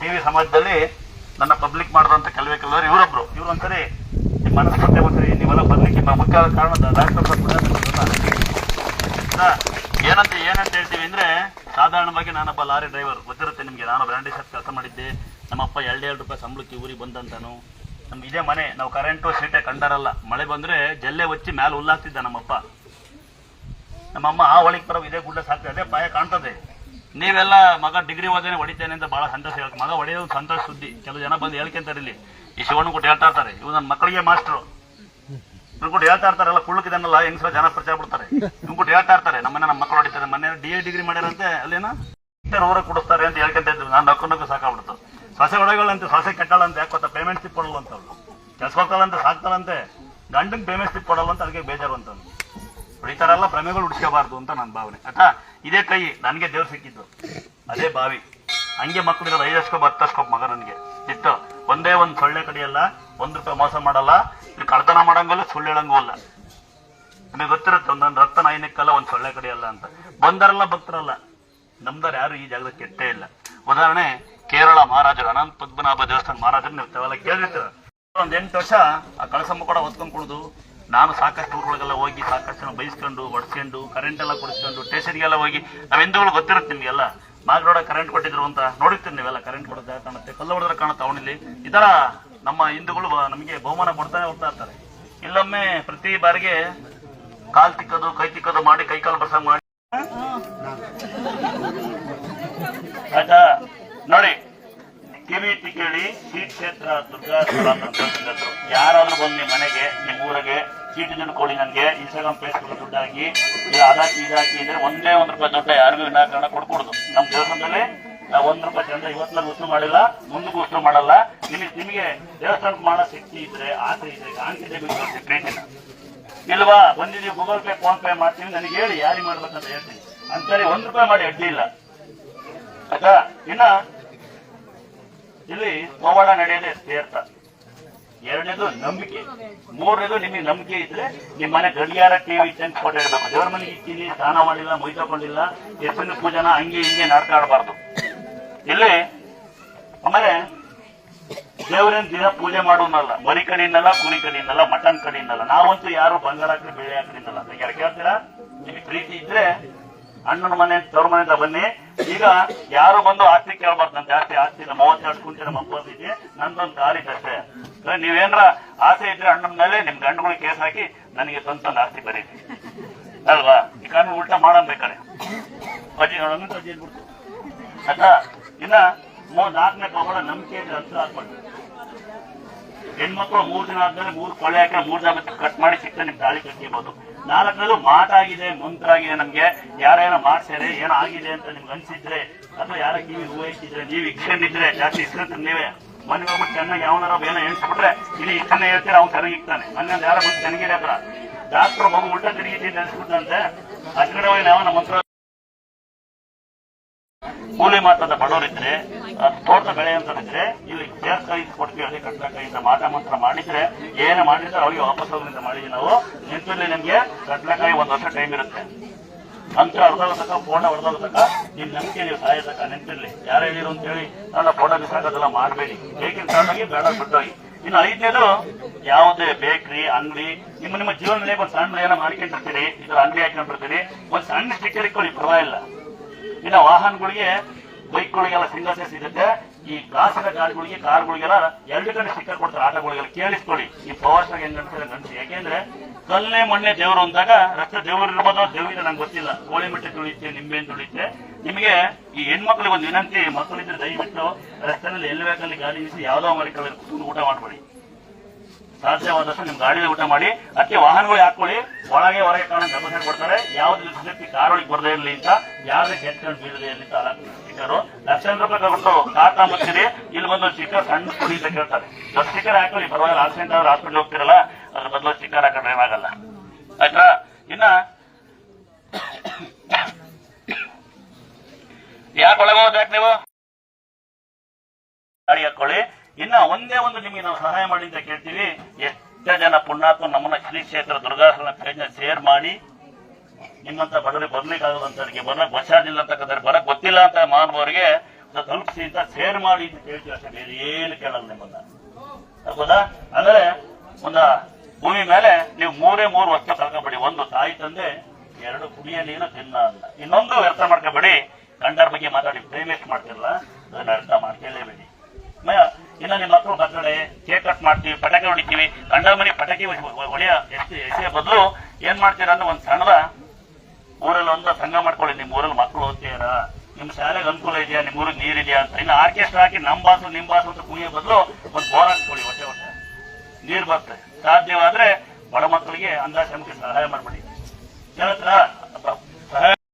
TV ಸಮಾಜದಲ್ಲಿ ನನ್ನ public ಮಾಡಿದಂತ ಕೆಲವೇ ಕೆಲವರು ಇವರೊಬ್ರು. ಇವ್ರು ಒಂದ್ಸರಿ ನಿಮ್ಮ ಮನಸ್ಸು ಒಂದ್ಸರಿ ನೀವೆಲ್ಲ ಬರ್ಲಿಕ್ಕೆ ನಿಮ್ಮ ಮುಖ್ಯ ಕಾರಣ ಡಾಕ್ಟರ್ ಏನಂತ ಏನಂತ ಹೇಳ್ತೀವಿ ಅಂದ್ರೆ, ಸಾಧಾರಣವಾಗಿ ನಾನೊಬ್ಬ ಲಾರಿ ಡ್ರೈವರ್ ಗೊತ್ತಿರುತ್ತೆ ನಿಮಗೆ, ನಾನು ಬ್ರಾಂಡಿ ಶಾಪ್ ಕೆಲಸ ಮಾಡಿದ್ದೆ. ನಮ್ಮಪ್ಪ ಎರಡು ಎರಡು ರೂಪಾಯಿ ಸಂಬಳಕ್ಕೆ ಊರಿಗೆ ಬಂದಂತಾನು. ನಮ್ಗೆ ಇದೇ ಮನೆ, ನಾವು ಕರೆಂಟು ಸೀಟೆ ಕಂಡರಲ್ಲ, ಮಳೆ ಬಂದ್ರೆ ಜಲ್ಲೆ ಹೊಚ್ಚಿ ಮೇಲೆ ಹುಲ್ಲಾಗ್ತಿದ್ದ ನಮ್ಮಪ್ಪ. ನಮ್ಮಮ್ಮ ಆ ಒಳಗೆ ಬರೋ ಇದೇ ಗುಡ್ಡ ಸಾಕ್ತದೆ, ಅದೇ ಪಾಯ ಕಾಣ್ತದೆ. ನೀವೆಲ್ಲ ಮಗ ಡಿಗ್ರಿ ಓದೇನೆ ಹೊಡಿತೇನೆ ಅಂತ ಬಹಳ ಸಂತೋಷ ಹೇಳಕ್ ಮಗ ಹೊಡೆಯೋದು ಸಂತೋಷ ಸುದ್ದಿ. ಕೆಲವು ಜನ ಬಂದು ಹೇಳ್ಕೊಂತಾರೆ ಇಲ್ಲಿ ಈ ಶಿವಣ್ಣ ಕೊಟ್ಟು ಹೇಳ್ತಾ ಇರ್ತಾರೆ. ಇವ್ ನನ್ನ ಮಕ್ಕಳಿಗೆ ಮಾಸ್ಟ್ರು. ಇವ್ರು ಕೂಡ ಹೇಳ್ತಾ ಇರ್ತಾರಲ್ಲ ಕುಳ್ಳಕ್ಕಿದನ್ನಲ್ಲ ಹೆಂಗಸರ ಜನ ಪ್ರಚಾರ ಬಿಡ್ತಾರೆ ಇವ್ ಕೂಡ ಹೇಳ್ತಾ ಇರ್ತಾರೆ, ನಮ್ಮನ್ನ ನಮ್ಮ ಮಕ್ಕಳು ಹೊಡಿತಾರೆ. ಮೊನ್ನೆ ಡಿ ಎ ಡಿಗ್ರಿ ಮಾಡ್ಯಾರಂತೆ, ಅಲ್ಲೇನ? ಊರ ಕೊಡಿಸ್ತಾರೆ ಅಂತ ಹೇಳ್ಕೊಂತ ಇದ್ವಿ ನಾನು ನಕ್ಕು ನಕ್ಕು ಸಾಕಾಗ್ಬಿಡ್ತು. ಸೊಸೆ ಒಳಗಳಂತೆ ಸೊಸೆ ಕಟ್ಟಾಳಂತೆ, ಯಾಕೆ ಗೊತ್ತಾ? ಪೇಮೆಂಟ್ ಸ್ಲಿಪ್ ಕೊಡಲ್ಲ ಅಂತ ಅವ್ಳು ಕೆಲ್ಸ ಹೋಗ್ತಾಳಂತೆ, ಸಾಕ್ತಾಳಂತೆ. ಗಂಡನ್ ಪೇಮೆಂಟ್ ಸಿಕ್ಕೊಡಲ್ಲ ಕೊಡಲ್ಲ ಅಂತ ಅದಕ್ಕೆ ಬೇಜಾರು ಅಂತ ಎಲ್ಲ ಭ್ರಮೆಗಳು ಹುಡ್ಕೋಬಾರ್ದು ಅಂತ ನನ್ನ ಭಾವನೆ. ಆಯ್ತಾ? ಇದೇ ಕೈ ನನಗೆ ದೇವ್ರು ಸಿಕ್ಕಿದ್ದು. ಅದೇ ಬಾವಿ. ಹಂಗೆ ಮಕ್ಕಳಿರೋದು ಹತ್ತು ಅಷ್ಟೊಬ್ಬ ಮಗ ನನಗೆ. ಇತ್ತು ಒಂದೇ ಒಂದು ಸೊಳ್ಳೆ ಕಡಿಯಲ್ಲ, ಒಂದು ರೂಪಾಯಿ ಮೋಸ ಮಾಡಲ್ಲ ಕಳ್ತನ ಮಾಡಂಗಲ್ಲ ಸುಳ್ಳು ಹೇಳಂಗೂ ಅಲ್ಲ. ನಿಮಗೆ ಗೊತ್ತಿರುತ್ತೆ ಒಂದೊಂದು ರಕ್ತ ನಾಯಿನಕ್ಕಲ್ಲ ಒಂದು ಸೊಳ್ಳೆ ಕಡಿಯಲ್ಲ ಅಂತ. ಬಂದರಲ್ಲ ಭಕ್ತರಲ್ಲ. ನಮ್ದಾರ ಯಾರು ಈ ಜಾಗದ ಕೆಟ್ಟೇ ಇಲ್ಲ. ಉದಾಹರಣೆ, ಕೇರಳ ಮಹಾರಾಜರು, ಅನಂತ ಪದ್ಮನಾಭ ದೇವಸ್ಥಾನ ಮಹಾರಾಜರು ನೀವು ತಾವೆಲ್ಲ ಕೇಳಿರ್ತೀರ ಒಂದು ಎಂಟು ವರ್ಷ ಆ ಕಳಸಮ್ಮ ಕೂಡ ಹೊತ್ಕೊಂಡ್ ಕುಡ್ದು ನಾನು ಸಾಕಷ್ಟು ಊರುಗಳಿಗೆಲ್ಲ ಹೋಗಿ ಸಾಕಷ್ಟು ಜನ ಬೈಸ್ಕೊಂಡು ಹೊಡ್ಸ್ಕೊಂಡು ಕರೆಂಟ್ ಎಲ್ಲ ಕೊಡಿಸ್ಕೊಂಡು ಸ್ಟೇಷನ್ಗೆಲ್ಲ ಹೋಗಿ ನಾವೆಂದೂ ಹಿಂದೂಗಳು ಗೊತ್ತಿರುತ್ತೆ ನಿಮಗೆಲ್ಲ ಮಾಗರೋಡ ಕರೆಂಟ್ ಕೊಟ್ಟಿದ್ರು ಅಂತ ನೋಡಿರ್ತೀನಿ ನೀವೆಲ್ಲ ಕರೆಂಟ್ ಕೊಡದ ಕಾಣುತ್ತೆ ಕಲ್ಲು ಹೊಡೆದ್ರೆ ಕಾಣುತ್ತೆ ಅವನಲ್ಲಿ. ಈ ಥರ ನಮ್ಮ ಹಿಂದೂಗಳು ನಮಗೆ ಬಹುಮಾನ ಕೊಡ್ತಾನೆ ಹೋಗ್ತಾ ಇರ್ತಾರೆ. ಇಲ್ಲೊಮ್ಮೆ ಪ್ರತಿ ಬಾರಿಗೆ ಕಾಲ್ ತಿಕ್ಕೋದು ಕೈ ತಿಕ್ಕೋದು ಮಾಡಿ ಕೈ ಕಾಲು ಬರ್ಸಂಗ್ ಮಾಡಿ. ಆಯ್ತಾ? ನೋಡಿ. ಕಿವಿ ಕೇಳಿ, ಶ್ರೀ ಕ್ಷೇತ್ರ, ದುರ್ಗಾ ಹೆಸರು ಯಾರಾದ್ರೂ ಬಂದು ಮನೆಗೆ, ನಿಮ್ಮ ಊರಿಗೆ ಚೀಟಿ ದುಡ್ಡು ಕೊಡಿ ನನಗೆ ಇನ್ಸ್ಟಾಗ್ರಾಮ್ ಫೇಸ್ಬುಕ್ ದುಡ್ಡು ಹಾಕಿ ಅದಾಕಿ ಇದಾಕಿ ಅಂದ್ರೆ ಒಂದೇ ಒಂದ್ ರೂಪಾಯಿ ದುಡ್ಡು ಯಾರಿಗೂ ವಿನಾಕಾರಣ ಕೊಡ್ಕೊಡುದು. ನಮ್ಮ ದೇವಸ್ಥಾನದಲ್ಲಿ ನಾವು ಒಂದ್ ರೂಪಾಯಿ ಚಂದ್ರ ಇವತ್ತಿನ ಉತ್ತರ ಮಾಡಿಲ್ಲ, ಮುಂದಕ್ಕೂ ವಸ್ತು ಮಾಡಲ್ಲ. ನಿಮಗೆ ನಿಮಗೆ ದೇವಸ್ಥಾನ ಮಾಡೋ ಶಕ್ತಿ ಇದ್ರೆ, ಆಸೆ ಇದ್ರೆ ಕಾಣ್ತಿದೆ ಬೇಕು ಇಲ್ವಾ? ಬಂದಿದ್ದೀವಿ ಗೂಗಲ್ ಪೇ ಫೋನ್ ಪೇ ಮಾಡ್ತೀನಿ, ನನಗೆ ಹೇಳಿ ಯಾರಿಗೆ ಮಾಡ್ಬೇಕಂತ ಹೇಳ್ತೀನಿ. ಅಂತಾರೆ ಒಂದ್ ರೂಪಾಯಿ ಮಾಡಿ ಅಡ್ಡಿ ಇಲ್ಲ. ಆಯ್ತಾ? ಇನ್ನ ಇಲ್ಲಿ ಪವಾಡ ನಡೆಯದೆ ತೀರ್ಥ ಎರಡನೇದು ನಂಬಿಕೆ. ಮೂರನೇದು ನಿಮಗೆ ನಂಬಿಕೆ ಇದ್ರೆ ನಿಮ್ಮ ಮನೆ ಗಡಿಯಾರ ಟಿವಿ ಇಟ್ಟಂತ ಫೋಟೋ ಇಡಬೇಕು. ದೇವ್ರ ಮನೆಗೆ ಇಟ್ಟಿನಿ ಸ್ನಾನ ಮಾಡಿಲ್ಲ ಮೈ ತಗೊಂಡಿಲ್ಲ ಎತ್ತಿನ ಪೂಜನ ಹಂಗೆ ಹಿಂಗೆ ನಡ್ಕಾಡಬಾರ್ದು. ಇಲ್ಲಿ ಆಮೇಲೆ ದೇವರೇನ್ ದಿನ ಪೂಜೆ ಮಾಡೋನಲ್ಲ ಬರಿ ಕಡೆಯಿಂದಲ್ಲ ಕುರಿ ಕಡೆಯಿಂದಲ್ಲ ಮಟನ್ ಕಡೆಯಿಂದಲ್ಲ, ನಾವಂತೂ ಯಾರು ಬಂಗಾರ ಹಾಕಿ ಬೆಳೆ ಹಾಕಿಂದಲ್ಲ ಯಾರು ಕೇಳ್ತೀರಾ? ನಿಮಗೆ ಪ್ರೀತಿ ಇದ್ರೆ ಅಣ್ಣನ ಮನೆ, ತವ್ರ ಮನೆಯಿಂದ ಬನ್ನಿ. ಈಗ ಯಾರು ಬಂದು ಆಸ್ತಿ ಕೇಳ್ಬಾರ್ದು ನನ್ ಜಾಸ್ತಿ ಆಸ್ತಿ ಇಲ್ಲ, ಮೂವತ್ತೆರಡು ಕುಂಟಿನ ಇದೆ ನಂದೊಂದು ದಾರಿ ಅಷ್ಟೇ ನೀವೇನ್ರ ಆಸೆ ಇದ್ರೆ ಅಣ್ಣನ ಮೇಲೆ ನಿಮ್ ಗಂಡುಗಳಿಗೆ ಕೇಸ್ ಹಾಕಿ ನನಗೆ ಸ್ವಂತ ಆಸ್ತಿ ಬರೀತಿ ಅಲ್ವಾ? ಈ ಕಾನೂನು ಉಲ್ಟಾ ಮಾಡನ್ ಬೇಕಾರೆ. ಅಜ್ಜಿ ಅಜ್ಜಿ ಹೇಳ್ಬಿಡ್ತು. ಆಯ್ತಾ? ಇನ್ನ ಮೂರ್ ನಾಲ್ಕನೇ ಪವಾಡ ನಂಬಿಕೆ ಅಂತ ಹಾಕ್ಬಿಟ್ಟು ಹೆಣ್ಮಕ್ಳು ಮೂರ್ ದಿನ ಆದ್ಮೇಲೆ ಮೂರ್ ಕೊಳೆ ಹಾಕಿ ಮೂರ್ ದಿನ ಕಟ್ ಮಾಡಿ ಸಿಕ್ತ ನಿಮ್ ತಾಳಿ ಕಟ್ಟಿರ್ಬೋದು ನಾಲ್ಕನೇದು ಮಾತಾಗಿದೆ ಮಂತ್ರ ಆಗಿದೆ ನಮ್ಗೆ. ಯಾರೇನೋ ಮಾಡ್ಸ್ಯಾರೆ ಏನೋ ಆಗಿದೆ ಅಂತ ನಿಮ್ಗೆ ಅನ್ಸಿದ್ರೆ, ಅಥವಾ ಯಾರ ಕಿವಿ ಹೂ ನೀವ್ ಇಟ್ಕೊಂಡಿದ್ರೆ ಜಾಸ್ತಿ ಇಸ್ಕೊಂತ ನೀವೇ. ಮನೆಗೆ ಹೋಗ್ಬಿಟ್ಟು ಚೆನ್ನಾಗಿ ಯಾವನಾರ ಏನೋ ಎಣಿಸ್ಬಿಟ್ರೆ ಇಲ್ಲಿ ಇಷ್ಟನ್ನ ಹೇಳ್ತೀರ, ಅವ್ನು ಚೆನ್ನಾಗಿ ಇಕ್ತಾನೆ. ಮೊನ್ನೆ ಯಾರ ಬಂದು ಚೆನ್ನಾಗಿದೆ ಹತ್ರ ಡಾಕ್ಟರ್ ಮಗು ಮುಟ್ಟ ತಿರುಗಿದ್ದೀನಿ ಅನ್ಸ್ಬಿಟ್ಟಂತೆ ಅದ್ ಕಡೆ ಹೋಗಿ ನಾವು ನಮ್ಮ ಕೂಲಿ ಮಾತ್ರದ ಬಡವರಿದ್ರೆ ತೋಟ ಬೆಳೆ ಅಂತಂದ್ರೆ, ಇಲ್ಲಿ ಸೇರ್ಕಾಯಿ ಕೊಡ್ತೀವಿ ಅಲ್ಲಿ ಕಟ್ಲಕಾಯಿ ಅಂತ ಮಾಟ ಮಂತ್ರ ಮಾಡಿದ್ರೆ, ಏನು ಮಾಡಿದ್ರೆ ಅವ್ರಿಗೆ ವಾಪಸ್ ಹೋಗೋದ್ರಿಂದ ಮಾಡಿದ್ವಿ ನಾವು. ನಿಂತಲ್ಲಿ ನಿಮ್ಗೆ ಕಟ್ಲಕಾಯಿ ಒಂದ್ ವರ್ಷ ಟೈಮ್ ಇರುತ್ತೆ. ಅಂತ ಹೊಡೆದಾಗ ತಕ್ಕ ಫೋಟ ಹೊಡೆದಾಗ ತಕ್ಕ ನಿಮ್ ನಂಬಿಕೆ ನೀವು ಸಹಾಯ ತಕ್ಕ ನೆನಪಿರ್ಲಿ ಯಾರು ಹೇಳಿರು ಅಂತ ಹೇಳಿ ನನ್ನ ಫೋಟೋ ಬಿಸಾಕೋದೆಲ್ಲ ಮಾಡಬೇಡಿ. ಬೇಕಿನ ಕಾರಣಕ್ಕೆ ಬೇಡ ಬಿಟ್ಟೋಗಿ. ಇನ್ನು ಐದನೇದು, ಯಾವುದೇ ಬೇಕ್ರಿ, ಅಂಗಡಿ, ನಿಮ್ಮ ನಿಮ್ಮ ಜೀವನದಲ್ಲಿ ಒಂದು ಸಣ್ಣ ಏನೋ ಮಾಡ್ಕೊಂಡಿರ್ತೀರಿ ಇದ್ರ ಅಂಗಡಿ ಹಾಕೊಂಡಿರ್ತೀರಿ ಒಂದು ಸಣ್ಣ ಸ್ಟಿಕ್ಕರ್ ಇಟ್ಕೊಳ್ಳಿ, ಪರವಾಗಿಲ್ಲ. ಇನ್ನು ವಾಹನಗಳಿಗೆ, ಬೈಕ್ಗಳಿಗೆಲ್ಲ ಸಿಂಗಲ್ ಸೇಸ್ ಸಿಗುತ್ತೆ. ಈ ಗಾಸಿನ ಗಾಡಿಗಳಿಗೆ, ಕಾರ್ಗಳಿಗೆಲ್ಲ ಎರಡು ಕಡೆ ಸ್ಟಿಕ್ಕರ್ ಕೊಡ್ತಾರೆ ಆಟೋಗಳಿಗೆಲ್ಲ. ಕೇಳಿಸ್ಕೊಳ್ಳಿ. ಈ ಪವರ್ಸ್ನಾಗ ಹೆಂಗ್ ಅನ್ಸಿದ್ರೆ ಅನ್ಸಿ ಯಾಕೆಂದ್ರೆ, ಕಲ್ಲೇ ಮಣ್ಣೆ ದೇವರು ಅಂದಾಗ ರಕ್ತ ದೇವರು ಇರ್ಬೋದು ದೇವರಿಗೆ ನಂಗೆ ಗೊತ್ತಿಲ್ಲ. ಕೋಳಿ ಮಿಟ್ಟೆ ತುಳಿಯುತ್ತೆ, ನಿಂಬೆ ತುಳಿಯುತ್ತೆ. ನಿಮಗೆ ಈ ಹೆಣ್ಮಕ್ಳಿಗೆ ಒಂದು ವಿನಂತಿ, ಮಕ್ಕಳಿದ್ರೆ ದಯವಿಟ್ಟು ರಸ್ತೆನಲ್ಲಿ ಎಲ್ಲಿ ಬೇಕಲ್ಲಿ ಗಾಡಿ ನಿಲ್ಲಿಸಿ ಯಾವ್ದೋ ಮರಿಕೊಳ್ಳಿ ಊಟ ಮಾಡ್ಬೇಡಿ. ಸಾಧ್ಯವಾದಷ್ಟು ನಿಮ್ ಗಾಡಿಯಲ್ಲಿ ಊಟ ಮಾಡಿ, ಅದಕ್ಕೆ ವಾಹನಗಳು ಹಾಕೊಳ್ಳಿ. ಒಳಗೆ, ಹೊರಗೆ ಕಾರಣ ಗಮನ ಕೊಡ್ತಾರೆ. ಯಾವ್ದು ಸಂಗತಿ ಕಾರ್ ಒಳಗೆ ಬರದೇ ಇರಲಿ ಅಂತ, ಯಾವ್ದೇ ಕೆಟ್ಕೊಂಡು ಬೀಳದೇ ಇರಲಿ ಅಂತ ಲಕ್ಷಾಂತರ ರೂಪಾಯಿ ತಗೊಂಡು ಕಾರ್ ತಾಂಬಿದೆ ಇಲ್ಲಿ ಬಂದು ಸ್ಟಿಕ್ಕರ್ ಸಣ್ಣ ಕೊಡಿ ಅಂತ ಕೇಳ್ತಾರೆ. ಸ್ಟಿಕ್ಕರ್ ಹಾಕೊಳ್ಳಿ, ಪರವಾಗಿಲ್ಲ ಆಕ್ಸಿಡೆಂಟ್ ಆದ್ರೆ ಹಾಸ್ಪಿಟಲ್ ಹೋಗ್ತಿರಲ್ಲ, ಅದ್ರ ಬದಲು ಸ್ಟಿಕ್ಕರ್ ಹಾಕೊಂಡ್ರೆ ಏನಾಗಲ್ಲ ಆಯ್ತಾ ಇನ್ನ ಯಾಕೆ ಒಳಗೆ ಹೋಗ್ಬೇಕು ನೀವು ಗಾಡಿ ಹಾಕೊಳ್ಳಿ ಇನ್ನ ಒಂದೇ ಒಂದು ನಿಮಗೆ ನಾವು ಸಹಾಯ ಮಾಡಿ ಅಂತ ಕೇಳ್ತೀವಿ. ಎಷ್ಟೋ ಜನ ಪುಣ್ಯಾತ್ಮ ನಮ್ಮನ್ನ ಶ್ರೀ ಕ್ಷೇತ್ರ ದುರ್ಗಾಸನ ಪೇಜ್ನ ಶೇರ್ ಮಾಡಿ, ನಿಮ್ಮಂತ ಬಡವರಿಗೆ ಬರ್ಲಿಕ್ಕಾಗದಂತವರಿಗೆ ಬರಕ್ ಬಚಾರ್ಜಿಲ್ಲ ಅಂತಕ್ಕಂಥ ಬರಕ್ ಗೊತ್ತಿಲ್ಲ ಅಂತ ಮಾನವರಿಗೆ ತಲುಪಿಸಿ ಅಂತ ಶೇರ್ ಮಾಡಿ ಅಂತ ಕೇಳ್ತೀವಿ ಅಷ್ಟೇ, ಬೇರೆ ಏನು ಕೇಳಲ್ಲ ನಿಮ್ಮನ್ನ. ಹೌದಾ ಅಂದ್ರೆ ಒಂದು ಭೂಮಿ ಮೇಲೆ ನೀವು ಮೂರೇ ಮೂರು ವರ್ಷ ಕಳ್ಕೊಬೇಡಿ, ಒಂದು ತಾಯಿ ತಂದೆ, ಎರಡು ಕುಡಿಯ ನೀನು ತಿನ್ನ ಅಂತ. ಇನ್ನೊಂದು ವ್ಯರ್ಥ ಮಾಡ್ಕೋಬೇಡಿ, ಗಂಡರ ಬಗ್ಗೆ ಮಾತಾಡಿ, ಪ್ರೇಮೇಶ್ ಮಾಡ್ತಿರಲ್ಲ ಅದನ್ನ ಅರ್ಥ ಮಾಡ್ಕೊಳ್ಳೇಬೇಡಿ ಮ- ಇನ್ನ ನಿಮ್ಮ ಮಕ್ಕಳು ಬರ್ತಡೆ ಕೇಕ್ ಕಟ್ ಮಾಡ್ತೀವಿ, ಪಟಾಕಿ ಹೊಡಿತೀವಿ ಕಂಡ ಮನೆ ಪಟಾಕಿ ಹೊಡೆಯ ಎಷ್ಟು ಎಸೆಯ ಬದಲು ಏನ್ ಮಾಡ್ತೀರಾ ಅಂದ್ರೆ ಒಂದ್ ಸಣ್ಣದ ಊರಲ್ಲಿ ಒಂದು ಸಂಘ ಮಾಡ್ಕೊಳ್ಳಿ, ನಿಮ್ ಊರಲ್ಲಿ ಮಕ್ಕಳು ಓದ್ತೀರ ನಿಮ್ ಶಾಲೆಗೆ ಅನುಕೂಲ ಇದೆಯಾ, ನಿಮ್ ಊರಿಗೆ ನೀರಿದೆಯಾ ಅಂತ. ಇನ್ನು ಆರ್ಕೆಸ್ಟ್ರಾ ಹಾಕಿ ನಮ್ ಬಾಸು, ನಿಮ್ ಬಾಸು ಅಂತ ಕುಣಿಯೋ ಬದಲು ಒಂದು ಬೋರ್ ಹಾಕ್ಕೊಳ್ಳಿ ಹೊಟ್ಟೆ ಹೊಟ್ಟೆ. ನೀರು ಬರ್ತದೆ ಸಾಧ್ಯವಾದ್ರೆ ಬಡ ಮಕ್ಕಳಿಗೆ ಅಂದಾಜ್ ಸಹಾಯ ಮಾಡ್ಬಿಡಿ. ಸಹಾಯ